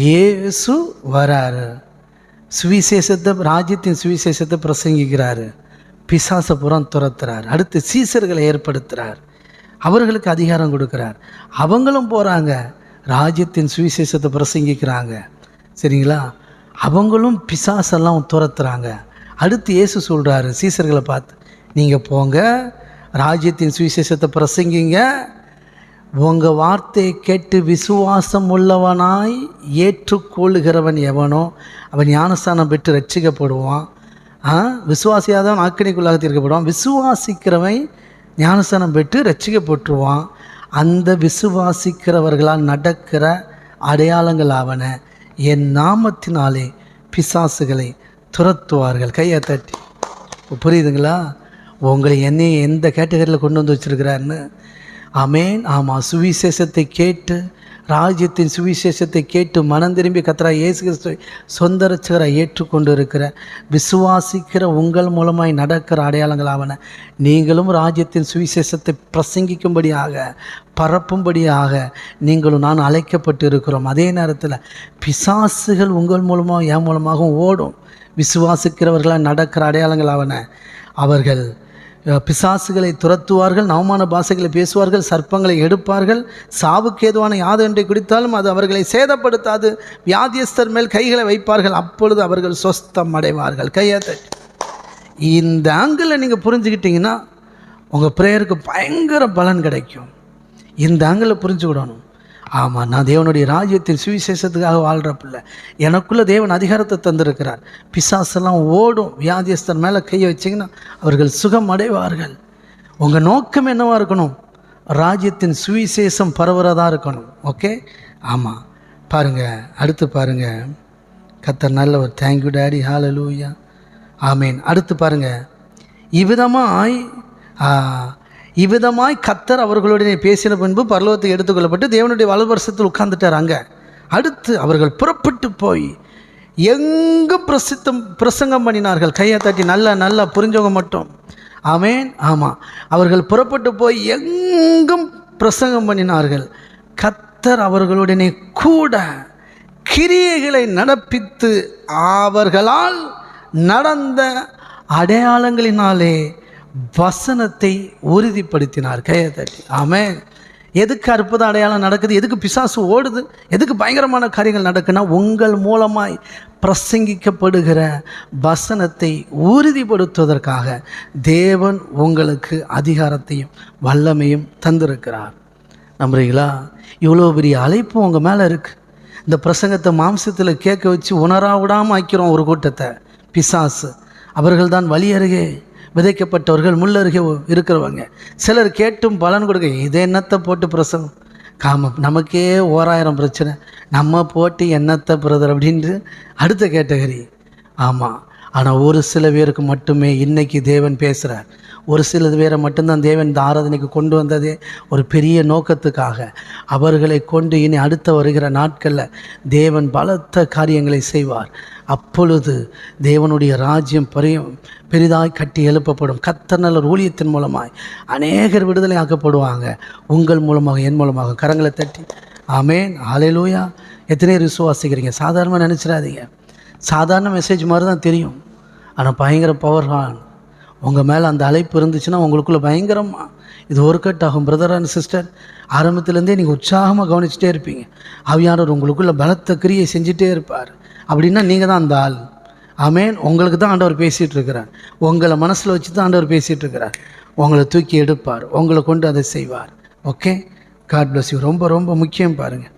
இயேசு வராரு. சுவிசேஷத்தை ராஜ்யத்தின் சுவிசேஷத்தை பிரசங்கிக்கிறாரு. பிசாசை புறம் துரத்துறார். அடுத்து சீசர்களை ஏற்படுத்துகிறார் அவர்களுக்கு அதிகாரம் கொடுக்குறார். அவங்களும் போகிறாங்க ராஜ்யத்தின் சுவிசேஷத்தை பிரசங்கிக்கிறாங்க. சரிங்களா? அவங்களும் பிசாசெல்லாம் துரத்துறாங்க. அடுத்து இயேசு சொல்கிறாரு சீசர்களை பார்த்து நீங்கள் போங்க. ராஜ்யத்தின் சுவிசேஷத்தை பிரசங்கிங்க. உங்கள் வார்த்தையை கேட்டு விசுவாசம் உள்ளவனாய் ஏற்றுக்கொள்ளுகிறவன் எவனோ அவன் ஞானஸ்தானம் பெற்று ரட்சிக்கப்படுவான் ஆ விசுவாசியாக தான் ஆக்கினைக்குள்ளாக தீர்க்கப்படுவான். விசுவாசிக்கிறவன் ஞானஸ்தானம் பெற்று ரட்சிக்கப்பட்டுருவான் அந்த விசுவாசிக்கிறவர்களால் நடக்கிற அடையாளங்கள் ஆவன. என் நாமத்தினாலே பிசாசுகளை துரத்துவார்கள். கையை தட்டி. புரியுதுங்களா? உங்களை என்னையும் எந்த கேட்டகரியில் கொண்டு வந்து வச்சுருக்கிறாருன்னு அமேன் ஆமாம் சுவிசேஷத்தை கேட்டு ராஜ்யத்தின் சுவிசேஷத்தை கேட்டு மனம் திரும்பி கத்திரா இயேசு கிறிஸ்துவை சொந்த ரட்சகராக ஏற்றுக்கொண்டு இருக்கிற விசுவாசிக்கிற உங்கள் மூலமாய் நடக்கிற அடையாளங்களாவன. நீங்களும் ராஜ்யத்தின் சுவிசேஷத்தை பிரசங்கிக்கும்படியாக பரப்பும்படியாக நீங்களும் நான் அழைக்கப்பட்டு இருக்கிறோம் அதே நேரத்தில் பிசாசுகள் உங்கள் மூலமாக என் மூலமாகவும் ஓடும். விசுவாசிக்கிறவர்களாக நடக்கிற அடையாளங்களாவன. அவர்கள் பிசாசுகளை துரத்துவார்கள் நவமான பாஷைகளை பேசுவார்கள் சர்ப்பங்களை எடுப்பார்கள். சாவுக்கு ஏதுவான யாது ஒன்றை குடித்தாலும் அது அவர்களை சேதப்படுத்தாது. வியாதியஸ்தர் மேல் கைகளை வைப்பார்கள் அப்பொழுது அவர்கள் சொஸ்தம் அடைவார்கள் கையாத்த இந்த ஆங்கிளில் நீங்கள் புரிஞ்சுக்கிட்டீங்கன்னா உங்கள் ப்ரேயருக்கு பயங்கர பலன் கிடைக்கும். இந்த ஆங்கிளில் புரிஞ்சுக்கிடணும். ஆமாம் நான் தேவனுடைய ராஜ்யத்தின் சுவிசேஷத்துக்காக வாழ்கிற பிள்ளை எனக்குள்ளே தேவன் அதிகாரத்தை தந்திருக்கிறார். பிசாசெல்லாம் ஓடும் வியாதியஸ்தர் மேலே கையை வச்சிங்கன்னா அவர்கள் சுகம் அடைவார்கள். உங்கள் நோக்கம் என்னவாக இருக்கணும்? ராஜ்யத்தின் சுவிசேஷம் பரவுறதா இருக்கணும். ஓகே? ஆமாம் பாருங்கள் அடுத்து பாருங்கள் கத்தர் நல்ல ஒரு தேங்க்யூ டேடி ஹாலலூயா ஆமீன் அடுத்து பாருங்கள் இவ்விதமாய் இவ்விதமாய் கத்தர் அவர்களுடைய பேசின பின்பு பரலோகத்துக்கு எடுத்துக்கொள்ளப்பட்டு தேவனுடைய வலவரசத்தில் உட்கார்ந்துட்டார் அங்கே. அடுத்து அவர்கள் புறப்பட்டு போய் எங்கும் பிரசித்தம் பிரசங்கம் பண்ணினார்கள். கையை தட்டி நல்லா நல்லா புரிஞ்சவங்க மட்டும். ஆமேன் ஆமாம் அவர்கள் புறப்பட்டு போய் எங்கும் பிரசங்கம் பண்ணினார்கள். கத்தர் அவர்களுடனே கூட கிரியைகளை நடப்பித்து அவர்களால் நடந்த அடையாளங்களினாலே வசனத்தை உறுதிப்படுத்தினார் கையை தட்டி. ஆமே எதுக்கு அற்புத அடையாளம் நடக்குது? எதுக்கு பிசாசு ஓடுது? எதுக்கு பயங்கரமான காரியங்கள் நடக்குன்னா உங்கள் மூலமாய் பிரசங்கிக்கப்படுகிற வசனத்தை உறுதிப்படுத்துவதற்காக தேவன் உங்களுக்கு அதிகாரத்தையும் வல்லமையும் தந்திருக்கிறார். நம்புறீங்களா? இவ்வளோ பெரிய அழைப்பு உங்கள் மேலே இருக்குது இந்த பிரசங்கத்தை மாம்சத்தில் கேட்க வச்சு உணரா விடாமல் ஆக்கிறோம் ஒரு கூட்டத்தை. பிசாசு. அவர்கள்தான் வழி அருகே. விதைக்கப்பட்டவர்கள் முள்ளருகே இருக்கிறவங்க. சிலர் கேட்டும் பலன் கொடுக்க இது என்னத்தை போட்டு பிரசங்கம் காம நமக்கே ஓராயிரம் பிரச்சனை. நம்ம போட்டு என்னத்தை பிரதர்? அப்படின்ட்டு அடுத்த கேட்டகரி. ஆமாம் ஆனால் ஒரு சில பேருக்கு மட்டுமே இன்றைக்கி தேவன் பேசுகிறார் ஒரு சில பேரை மட்டும்தான் தேவன் இந்த ஆராதனைக்கு கொண்டு வந்ததே. ஒரு பெரிய நோக்கத்துக்காக. அவர்களை கொண்டு இனி அடுத்த வருகிற நாட்களில் தேவன் பலத்த காரியங்களை செய்வார். அப்பொழுது தேவனுடைய ராஜ்யம் பெரிய பெரிதாய் கட்டி எழுப்பப்படும். கத்தர்நல்லர் ஊழியத்தின் மூலமாய் அநேகர் விடுதலை ஆக்கப்படுவாங்க. உங்கள் மூலமாக என் மூலமாக. கரங்களை தட்டி. ஆமேன். ஆலையிலூயா எத்தனை பேர் விசுவாசிக்கிறீங்க? சாதாரணமாக நினச்சிடாதீங்க. சாதாரண மெசேஜ் மாதிரி தான் தெரியும். ஆனால் பயங்கர பவர்ஃபான் உங்கள் மேலே அந்த அழைப்பு இருந்துச்சுன்னா உங்களுக்குள்ளே பயங்கரமாக இது ஒரு கட் ஆகும் பிரதர் அண்ட் சிஸ்டர் ஆரம்பத்துலேருந்தே நீங்கள் உற்சாகமாக கவனிச்சுட்டே இருப்பீங்க. அவியானவர் உங்களுக்குள்ள பலத்த கிரியை செஞ்சுட்டே இருப்பார். அப்படின்னா நீங்கள் தான் அந்த ஆள். ஆமேன். உங்களுக்கு தான் ஆண்டவர் பேசிகிட்டு இருக்கிறார். உங்களை மனசில் வச்சு தான் ஆண்டவர் பேசிகிட்டு இருக்கிறார். உங்களை தூக்கி எடுப்பார். உங்களை கொண்டு அதை செய்வார். ஓகே காட் பிளஸ் யூ ரொம்ப ரொம்ப முக்கியம் பாருங்கள்